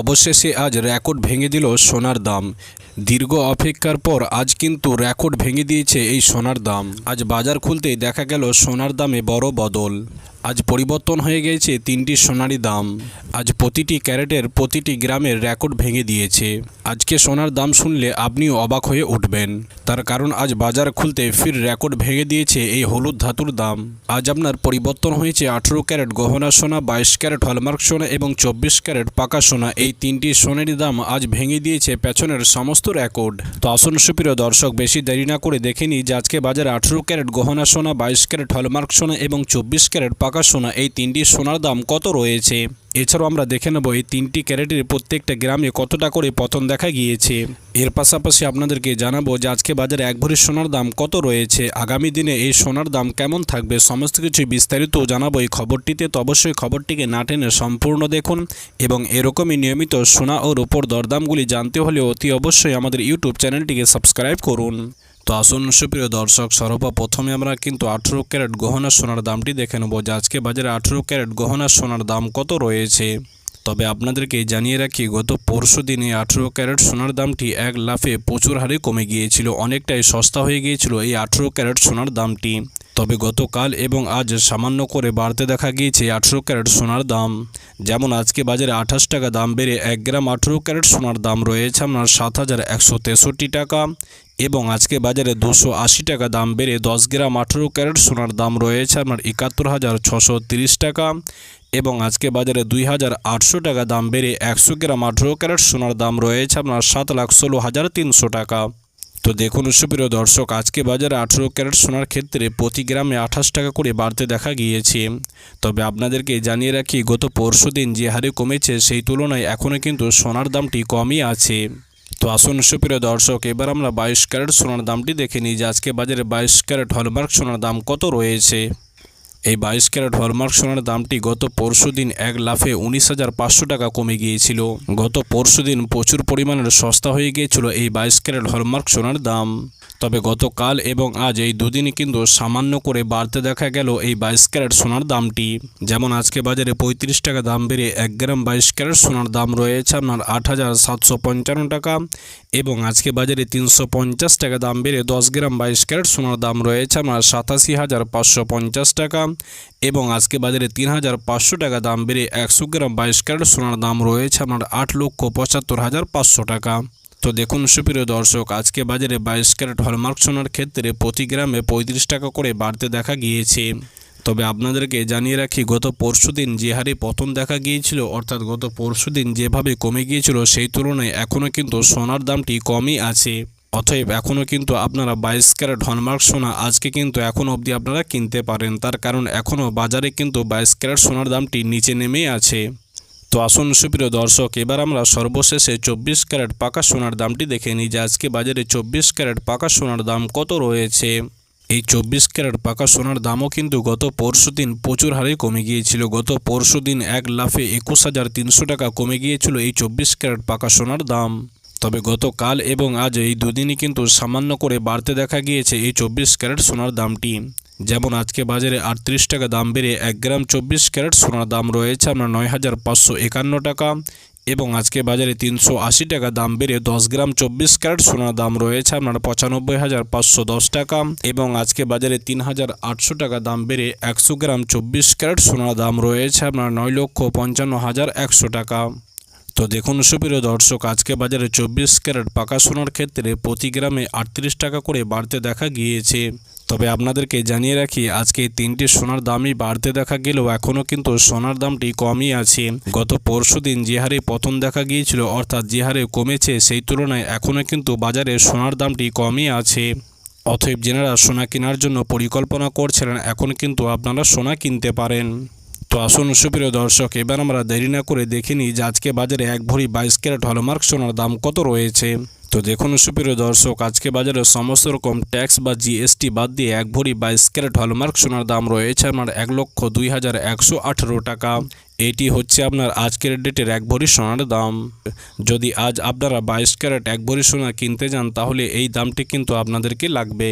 অবশেষে আজ রেকর্ড ভেঙে দিল সোনার দাম। দীর্ঘ অপেক্ষার পর আজ কিন্তু রেকর্ড ভেঙে দিয়েছে এই সোনার দাম। আজ বাজার খুলতেই দেখা গেল সোনার দামে বড় বদল। আজ পরিবর্তন হয়ে গেছে তিনটি সোনারি দাম। আজ প্রতিটি ক্যারেটের প্রতিটি গ্রামের রেকর্ড ভেঙে দিয়েছে। আজকে সোনার দাম শুনলে আপনিও অবাক হয়ে উঠবেন। তার কারণ আজ বাজার খুলতে ফির রেকর্ড ভেঙে দিয়েছে এই হলুদ ধাতুর দাম। আজ আপনার পরিবর্তন হয়েছে আঠেরো ক্যারেট গহনা সোনা, বাইশ ক্যারেট হলমার্ক সোনা এবং চব্বিশ ক্যারেট পাকা সোনা। এই তিনটি সোনারি দাম আজ ভেঙে দিয়েছে পেছনের সমস্ত রেকর্ড। তো আসুন সুপ্রিয় দর্শক, বেশি দেরি না করে দেখে নিই যে আজকে বাজারে আঠেরো ক্যারেট গহনা সোনা, বাইশ ক্যারেট হলমার্ক সোনা এবং চব্বিশ ক্যারেট পাকা সোনা এই তিনটি সোনার দাম কত রয়েছে। এছাড়াও আমরা দেখে নেব এই তিনটি ক্যারেটের প্রত্যেকটা গ্রামে কতটা করে পতন দেখা গিয়েছে। এর পাশাপাশি আপনাদেরকে জানাব যে আজকে বাজারে এক ভরি সোনার দাম কত রয়েছে। আগামী দিনে এই সোনার দাম কেমন থাকবে সমস্ত কিছু বিস্তারিত জানাব এই খবরটিতে, তো অবশ্যই খবরটিকে না টেনে সম্পূর্ণ দেখুন এবং এরকমই নিয়মিত সোনা ও রূপোর দরদামগুলি জানতে হলে অতি অবশ্যই আমাদের ইউটিউব চ্যানেলটিকে সাবস্ক্রাইব করুন। তো আসুন, সুপ্রিয় দর্শক, সর্বপ্রথমে আমরা কিন্তু আঠেরো ক্যারেট গহনা সোনার দামটি দেখে নেব যে আজকে বাজারে আঠেরো ক্যারেট গহনা সোনার দাম কত রয়েছে। তবে আপনাদেরকে জানিয়ে রাখি, গত পরশু দিনে আঠেরো ক্যারেট সোনার দামটি এক লাফে প্রচুর হারে কমে গিয়েছিল, অনেকটাই সস্তা হয়ে গিয়েছিল এই আঠেরো ক্যারেট সোনার দামটি। তবে গতকাল এবং আজ সামান্য করে বাড়তে দেখা গিয়েছে আঠেরো ক্যারেট সোনার দাম। যেমন আজকে বাজারে আঠাশ টাকা দাম বেড়ে এক গ্রাম আঠেরো ক্যারেট সোনার দাম রয়েছে আপনার সাত হাজার একশো তেষট্টি টাকা এবং আজকে বাজারে দুশো আশি টাকা দাম বেড়ে দশ গ্রাম আঠেরো ক্যারেট সোনার দাম রয়েছে আপনার একাত্তর হাজার ছশো তিরিশ টাকা এবং আজকে বাজারে দুই হাজার আটশো টাকা দাম বেড়ে একশো গ্রাম আঠেরো ক্যারেট সোনার দাম রয়েছে আপনার সাত লাখ ষোলো হাজার তিনশো টাকা। তো দেখুন সুপ্রিয় দর্শক, আজকে বাজারে আঠেরো ক্যারেট সোনার ক্ষেত্রে প্রতি গ্রামে আঠাশ টাকা করে বাড়তে দেখা গিয়েছে। তবে আপনাদেরকে জানিয়ে রাখি, গত পরশু দিন যে হারে কমেছে সেই তুলনায় এখনও কিন্তু সোনার দামটি কমই আছে। তো আসুন সুপ্রিয় দর্শক, এবার আমরা বাইশ ক্যারেট সোনার দামটি দেখে নিই যে আজকে বাজারে বাইশ ক্যারেট হলমার্ক সোনার দাম কত রয়েছে। এই বাইশ ক্যারেট হলমার্ক সোনার দামটি গত পরশু দিন এক লাফে উনিশ হাজার পাঁচশো টাকা কমে গিয়েছিল। গত পরশু দিন প্রচুর পরিমাণের সস্তা হয়ে গিয়েছিল এই বাইশ ক্যারেট হলমার্ক সোনার দাম। তবে গতকাল এবং আজ এই দুদিনই কিন্তু সামান্য করে বাড়তে দেখা গেল এই বাইশ ক্যারেট সোনার দামটি। যেমন আজকে বাজারে পঁয়ত্রিশ টাকা দাম বেড়ে এক গ্রাম বাইশ ক্যারেট সোনার দাম রয়েছে আপনার আট হাজার সাতশো পঞ্চান্ন টাকা এবং আজকে বাজারে তিনশো পঞ্চাশ টাকা দাম বেড়ে দশ গ্রাম বাইশ ক্যারেট সোনার দাম রয়েছে আপনার সাতাশি হাজার পাঁচশো পঞ্চাশ টাকা এবং আজকে বাজারে তিন হাজার পাঁচশো টাকা দাম বেড়ে একশো গ্রাম বাইশ ক্যারেট সোনার দাম রয়েছে আপনার আট লক্ষ পঁচাত্তর হাজার পাঁচশো টাকা। তো দেখুন, সুপ্রিয় দর্শক, আজকে বাজারে বাইশ ক্যারেট হলমার্ক সোনার ক্ষেত্রে প্রতি গ্রামে পঁয়ত্রিশ টাকা করে বাড়তে দেখা গিয়েছে। তবে আপনাদেরকে জানিয়ে রাখি, গত পরশু দিন যে হারে পতন দেখা গিয়েছিল, অর্থাৎ গত পরশু দিন যেভাবে কমে গিয়েছিল, সেই তুলনায় এখনও কিন্তু সোনার দামটি কমই আছে। অতএব এখনও কিন্তু আপনারা বাইশ ক্যারেট হলমার্ক সোনা আজকে কিন্তু এখনও অবধি আপনারা কিনতে পারেন। তার কারণ এখনও বাজারে কিন্তু বাইশ ক্যারেট সোনার দামটি নিচে নেমেই আছে। তো আসুন সুপ্রিয় দর্শক, এবার আমরা সর্বশেষে চব্বিশ ক্যারেট পাকা সোনার দামটি দেখে নিই যে আজকে বাজারে চব্বিশ ক্যারেট পাকা সোনার দাম কত রয়েছে। এই চব্বিশ ক্যারেট পাকা সোনার দামও কিন্তু গত পরশু দিন প্রচুর হারে কমে গিয়েছিল। গত পরশু দিন এক লাফে একুশ হাজার তিনশো টাকা কমে গিয়েছিল এই চব্বিশ ক্যারেট পাকা সোনার দাম। তবে গতকাল এবং আজ এই দুদিনই কিন্তু সামান্য করে বাড়তে দেখা গিয়েছে এই চব্বিশ ক্যারেট সোনার দামটি। যেমন আজকে বাজারে আটত্রিশ টাকা দাম বেড়ে এক গ্রাম চব্বিশ ক্যারেট সোনার দাম রয়েছে আপনার নয় হাজার পাঁচশো একান্ন টাকা এবং আজকে বাজারে তিনশো আশি টাকা দাম বেড়ে দশ গ্রাম চব্বিশ ক্যারেট সোনার দাম রয়েছে আপনার পঁচানব্বই হাজার পাঁচশো দশ টাকা এবং আজকে বাজারে তিন হাজার আটশো টাকা দাম বেড়ে একশো গ্রাম চব্বিশ ক্যারেট সোনার দাম রয়েছে আপনার নয় লক্ষ পঞ্চান্ন হাজার একশো টাকা। তো দেখুন সুপ্রিয় দর্শক, আজকে বাজারে চব্বিশ ক্যারেট পাকা সোনার ক্ষেত্রে প্রতি গ্রামে আটত্রিশ টাকা করে বাড়তে দেখা গিয়েছে। তবে আপনাদেরকে জানিয়ে রাখি, আজকে তিনটি সোনার দামই বাড়তে দেখা গেলেও এখনও কিন্তু সোনার দামটি কমই আছে। গত পরশু দিন যে হারে পতন দেখা গিয়েছিল, অর্থাৎ যে হারে কমেছে সেই তুলনায় এখনও কিন্তু বাজারে সোনার দামটি কমই আছে। অতএব যেনারা সোনা কেনার জন্য পরিকল্পনা করছিলেন, এখন কিন্তু আপনারা সোনা কিনতে পারেন। তো আসুন সুপ্রিয় দর্শক, এবার আমরা দেরি না করে দেখিনি যে আজকে বাজারে এক ভরি বাইশ ক্যারেট হলমার্ক সোনার দাম কত রয়েছে। তো দেখুন সুপ্রিয় দর্শক, আজকে বাজারে সমস্ত রকম ট্যাক্স বা জিএসটি বাদ দিয়ে এক ভরি বাইশ ক্যারেট হলমার্ক সোনার দাম রয়েছে আমার এক লক্ষ দুই হাজার একশো আঠেরো টাকা। এটি হচ্ছে আপনার আজকের ডেটের এক ভরি সোনার দাম। যদি আজ আপনারা বাইশ ক্যারেট এক ভরি সোনা কিনতে যান, তাহলে এই দামটি কিন্তু আপনাদেরকে লাগবে।